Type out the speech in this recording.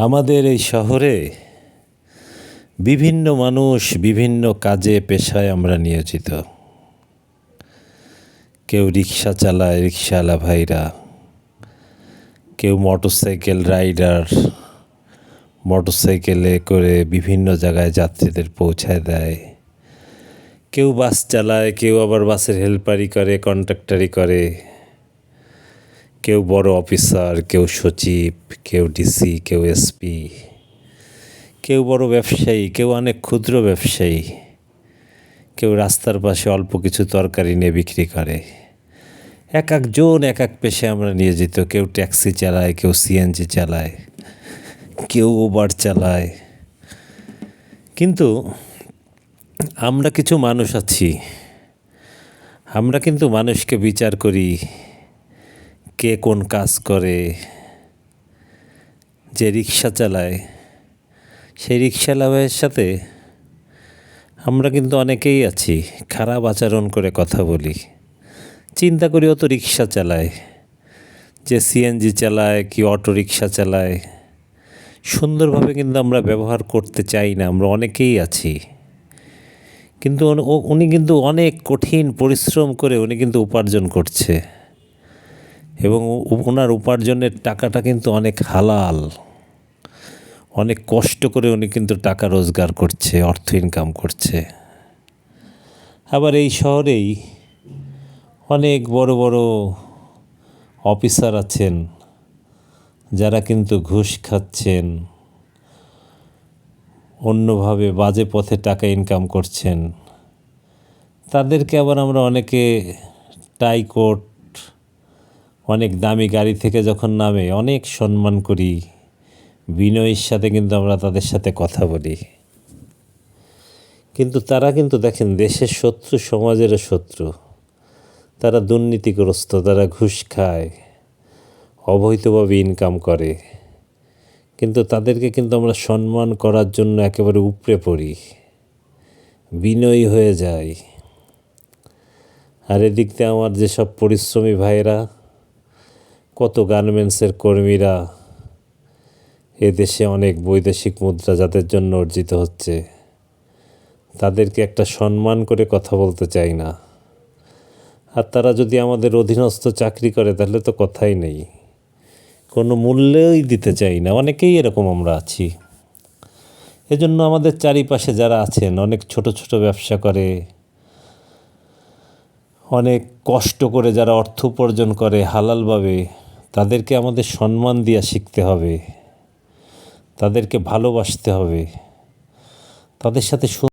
আমাদের এই শহরে বিভিন্ন মানুষ বিভিন্ন কাজে, পেশায় আমরা নিয়োজিত। কেউ রিক্সা চালায়, রিক্সাওয়ালা ভাইরা। কেউ মোটরসাইকেল রাইডার, মোটরসাইকেলে করে বিভিন্ন জায়গায় যাত্রীদের পৌঁছায় দেয়। কেউ বাস চালায়, কেউ আবার বাসের হেল্পারি করে কন্ট্রাক্টারি করে। কেউ বড় অফিসার, কেউ সচিব, কেউ ডিসি কেউ এসপি কেউ বড় ব্যবসায়ী, কেউ অনেক ক্ষুদ্র ব্যবসায়ী, কেউ রাস্তার পাশে অল্প কিছু তরকারি নিয়ে বিক্রি করে। এক একজন, এক এক পেশে আমরা নিয়োজিত। কেউ ট্যাক্সি চালায়, কেউ সিএনজি চালায়, কেউ ওবার চালায়। কিন্তু আমরা কিছু মানুষ আছি। আমরা কিন্তু মানুষকে বিচার করি। কে কোন কাজ করে, যে রিক্সা চালায়, সেই রিক্সাওয়ালার সাথে আমরা কিন্তু অনেকেই আছি, খারাপ আচরণ করে কথা বলি। চিন্তা করি অত রিক্সা চালায়, যে সিএনজি চালায় কি অটো রিক্সা চালায়। সুন্দরভাবে কিন্তু আমরা ব্যবহার করতে চাই না, আমরা অনেকেই আছি। কিন্তু উনি কিন্তু অনেক কঠিন পরিশ্রম করে উনি কিন্তু উপার্জন করছে। এবং ওনার উপার্জনের টাকাটা কিন্তু অনেক হালাল। অনেক কষ্ট করে উনি কিন্তু টাকা রোজগার করছে, অর্থ ইনকাম করছে। আবার এই শহরেই অনেক বড় বড় অফিসার আছেন, যারা কিন্তু ঘুষ খাচ্ছেন, অন্যভাবে বাজে পথে টাকা ইনকাম করছেন। তাদেরকে আবার আমরা অনেকে টাই কোট অনেক দামি গাড়ি থেকে যখন নামে অনেক সম্মান করি, বিনয়ের সাথে কিন্তু আমরা তাদের সাথে কথা বলি। কিন্তু তারা কিন্তু দেখেন দেশের শত্রু সমাজেরও শত্রু। তারা দুর্নীতিগ্রস্ত, তারা ঘুষ খায়, অবৈধভাবে ইনকাম করে। কিন্তু তাদেরকে কিন্তু আমরা সম্মান করার জন্য একেবারে উপড়ে পড়ি। বিনয়ী হয়ে যাই। আর এদিক দিয়ে আমার যেসব পরিশ্রমী ভাইয়েরা কত গার্মেন্টসের কর্মীরা এদেশে অনেক বৈদেশিক মুদ্রা যাদের জন্য অর্জিত হচ্ছে, তাদেরকে একটা সম্মান করে কথা বলতে চাই না। আর তারা যদি আমাদের অধীনস্থ চাকরি করে, তাহলে তো কথাই নেই। কোনো মূল্যই দিতে চাই না। অনেকেই এরকম আমরা আছি। এজন্য আমাদের চারিপাশে যারা আছেন, অনেক ছোট ছোট ব্যবসা করে, অনেক কষ্ট করে যারা অর্থ উপার্জন করে হালালভাবে তাদেরকে আমাদের সম্মান দিয়া শিখতে হবে। তাদেরকে ভালোবাসতে হবে। তাদের সাথে